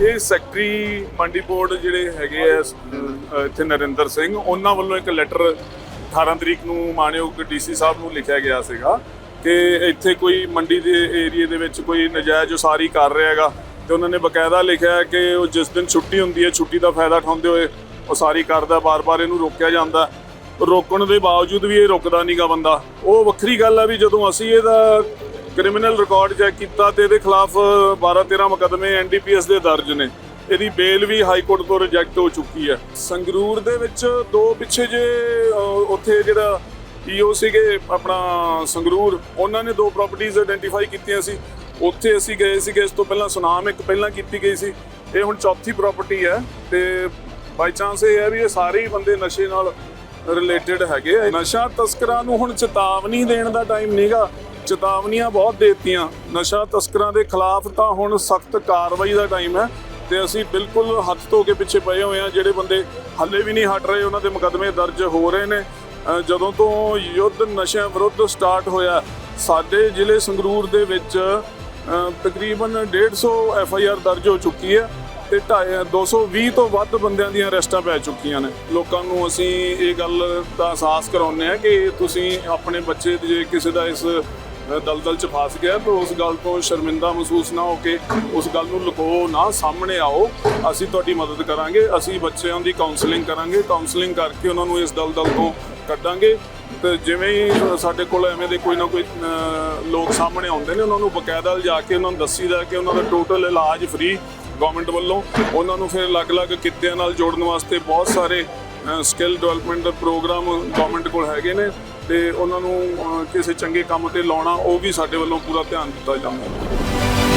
ਇਹ ਸੈਕਟਰੀ ਮੰਡੀ ਬੋਰਡ ਜਿਹੜੇ ਹੈਗੇ ਆ ਇੱਥੇ ਨਰਿੰਦਰ ਸਿੰਘ, ਉਹਨਾਂ ਵੱਲੋਂ ਇੱਕ ਲੈਟਰ 18 ਤਰੀਕ ਨੂੰ ਮਾਨਯੋਗ ਡੀਸੀ ਸਾਹਿਬ ਨੂੰ ਲਿਖਿਆ ਗਿਆ ਸੀਗਾ ਕਿ ਇੱਥੇ ਕੋਈ ਮੰਡੀ ਦੇ ਏਰੀਏ ਦੇ ਵਿੱਚ ਕੋਈ ਨਜਾਇਜ਼ ਉਸਾਰੀ ਕਰ ਰਿਹਾ ਹੈਗਾ ਤੇ ਉਹਨਾਂ ਨੇ ਬਕਾਇਦਾ ਲਿਖਿਆ ਕਿ ਉਹ ਜਿਸ ਦਿਨ ਛੁੱਟੀ ਹੁੰਦੀ ਹੈ, ਛੁੱਟੀ ਦਾ ਫਾਇਦਾ ਉਠਾਉਂਦੇ ਹੋਏ ਉਸਾਰੀ ਕਰਦਾ, ਬਾਰ-ਬਾਰ ਇਹਨੂੰ ਰੋਕਿਆ ਜਾਂਦਾ। ਰੋਕਣ ਦੇ ਬਾਵਜੂਦ ਵੀ ਇਹ ਰੁਕਦਾ ਨਹੀਂਗਾ ਬੰਦਾ। ਉਹ ਵੱਖਰੀ ਗੱਲ ਆ ਵੀ ਜਦੋਂ ਅਸੀਂ ਇਹਦਾ ਕ੍ਰਿਮੀਨਲ ਰਿਕਾਰਡ ਚੈੱਕ ਕੀਤਾ ਤੇ ਇਹਦੇ ਖਿਲਾਫ 12 13 ਮੁਕੱਦਮੇ ਐਨਡੀਪੀਐਸ ਦੇ ਦਰਜ ਨੇ। ਇਹਦੀ ਬੇਲ ਵੀ ਹਾਈ ਕੋਰਟ ਤੋਂ ਰਿਜੈਕਟ ਹੋ ਚੁੱਕੀ ਹੈ। ਸੰਗਰੂਰ ਦੇ ਵਿੱਚ ਦੋ ਪਿੱਛੇ ਜੇ ਉੱਥੇ ਜਿਹੜਾ ਈਓ ਸੀਗੇ, ਆਪਣਾ ਸੰਗਰੂਰ, ਉਹਨਾਂ ਨੇ ਦੋ ਪ੍ਰਾਪਰਟੀਆਂ ਆਇਡੈਂਟੀਫਾਈ ਕੀਤੀਆਂ ਸੀ। ਉੱਥੇ ਅਸੀਂ ਗਏ ਸੀਗੇ, ਇਸ ਤੋਂ ਪਹਿਲਾਂ ਸੁਨਾਮ ਇੱਕ ਪਹਿਲਾਂ ਕੀਤੀ ਗਈ ਸੀ। ਇਹ ਹੁਣ ਚੌਥੀ ਪ੍ਰਾਪਰਟੀ ਹੈ ਤੇ ਬਾਈ ਚਾਂਸ ਇਹ ਹੈ ਵੀ ਇਹ ਸਾਰੇ ਹੀ ਬੰਦੇ ਨਸ਼ੇ ਨਾਲ ਰਿਲੇਟਡ ਹੈਗੇ ਆ। ਨਸ਼ਾ ਤਸਕਰਾਂ ਨੂੰ ਹੁਣ ਚੇਤਾਵਨੀ ਦੇਣ ਦਾ ਟਾਈਮ ਨਹੀਂਗਾ ਚੇਤਾਵਨੀਆਂ ਬਹੁਤ ਦੇਤੀਆਂ। ਨਸ਼ਾ ਤਸਕਰਾਂ ਦੇ ਖਿਲਾਫ ਤਾਂ ਹੁਣ ਸਖਤ ਕਾਰਵਾਈ ਦਾ ਟਾਈਮ ਹੈ ਤੇ ਅਸੀਂ ਬਿਲਕੁਲ ਹੱਥ ਧੋ ਕੇ ਪਿੱਛੇ ਪਏ ਹੋਏ ਆ ਜਿਹੜੇ ਬੰਦੇ ਹੱਲੇ ਵੀ ਨਹੀਂ ਹਟ ਰਹੇ ਉਹਨਾਂ ਦੇ ਮੁਕੱਦਮੇ ਦਰਜ ਹੋ ਰਹੇ ਨੇ। ਜਦੋਂ ਤੋਂ ਯੁੱਧ ਨਸ਼ਿਆਂ ਵਿਰੁੱਧ ਸਟਾਰਟ ਹੋਇਆ ਸਾਡੇ ਜ਼ਿਲ੍ਹੇ ਸੰਗਰੂਰ ਦੇ ਵਿੱਚ ਅ, ਤਕਰੀਬਨ 150 ਐਫ ਆਈ ਆਰ ਦਰਜ ਹੋ ਚੁੱਕੀ ਹੈ ਤੇ 220 ਤੋਂ ਵੱਧ ਬੰਦਿਆਂ ਦੀਆਂ ਅਰੈਸਟਾਂ ਪੈ ਚੁੱਕੀਆਂ ਨੇ। ਲੋਕਾਂ ਨੂੰ ਅਸੀਂ ਇਹ ਗੱਲ ਦਾ ਅਹਿਸਾਸ ਕਰਾਉਂਦੇ ਆ ਕਿ ਤੁਸੀਂ ਆਪਣੇ ਬੱਚੇ ਜੇ ਕਿਸੇ ਦਾ ਇਸ ਦਲਦਲ ਚ ਫਸ ਗਿਆ ਤਾਂ ਉਸ ਗੱਲ ਤੋਂ ਸ਼ਰਮਿੰਦਾ ਮਹਿਸੂਸ ਨਾ ਹੋ ਕੇ ਉਸ ਗੱਲ ਨੂੰ ਲੁਕੋ ਨਾ ਸਾਹਮਣੇ ਆਓ। ਅਸੀਂ ਤੁਹਾਡੀ ਮਦਦ ਕਰਾਂਗੇ, ਅਸੀਂ ਬੱਚਿਆਂ ਦੀ ਕਾਉਂਸਲਿੰਗ ਕਰਾਂਗੇ ਕਾਉਂਸਲਿੰਗ ਕਰਕੇ ਉਹਨਾਂ ਨੂੰ ਇਸ ਦਲਦਲ ਤੋਂ ਕੱਢਾਂਗੇ। ਤੇ ਜਿਵੇਂ ਹੀ ਸਾਡੇ ਕੋਲ ਐਵੇਂ ਦੇ ਕੋਈ ਨਾ ਕੋਈ ਲੋਕ ਸਾਹਮਣੇ ਆਉਂਦੇ ਨੇ, ਉਹਨਾਂ ਨੂੰ ਬਕਾਇਦਾ ਲਿਜਾ ਕੇ ਉਹਨਾਂ ਨੂੰ ਦੱਸੀਦਾ ਕਿ ਉਹਨਾਂ ਦਾ ਟੋਟਲ ਇਲਾਜ ਫ੍ਰੀ ਗਵਰਨਮੈਂਟ ਵੱਲੋਂ। ਉਹਨਾਂ ਨੂੰ ਫਿਰ ਅਲੱਗ-ਅਲੱਗ ਕਿੱਤਿਆਂ ਨਾਲ ਜੋੜਨ ਵਾਸਤੇ ਬਹੁਤ ਸਾਰੇ ਸਕਿੱਲ ਡਿਵੈਲਪਮੈਂਟ ਦੇ ਪ੍ਰੋਗਰਾਮ ਗਵਰਨਮੈਂਟ ਕੋਲ ਹੈਗੇ ਨੇ। ਤੇ ਉਹਨਾਂ ਨੂੰ ਕਿਸੇ ਚੰਗੇ ਕੰਮ ਤੇ ਲਾਉਣਾ, ਉਹ ਵੀ ਸਾਡੇ ਵੱਲੋਂ ਪੂਰਾ ਧਿਆਨ ਦਿੱਤਾ ਜਾਂਦਾ ਹੈ।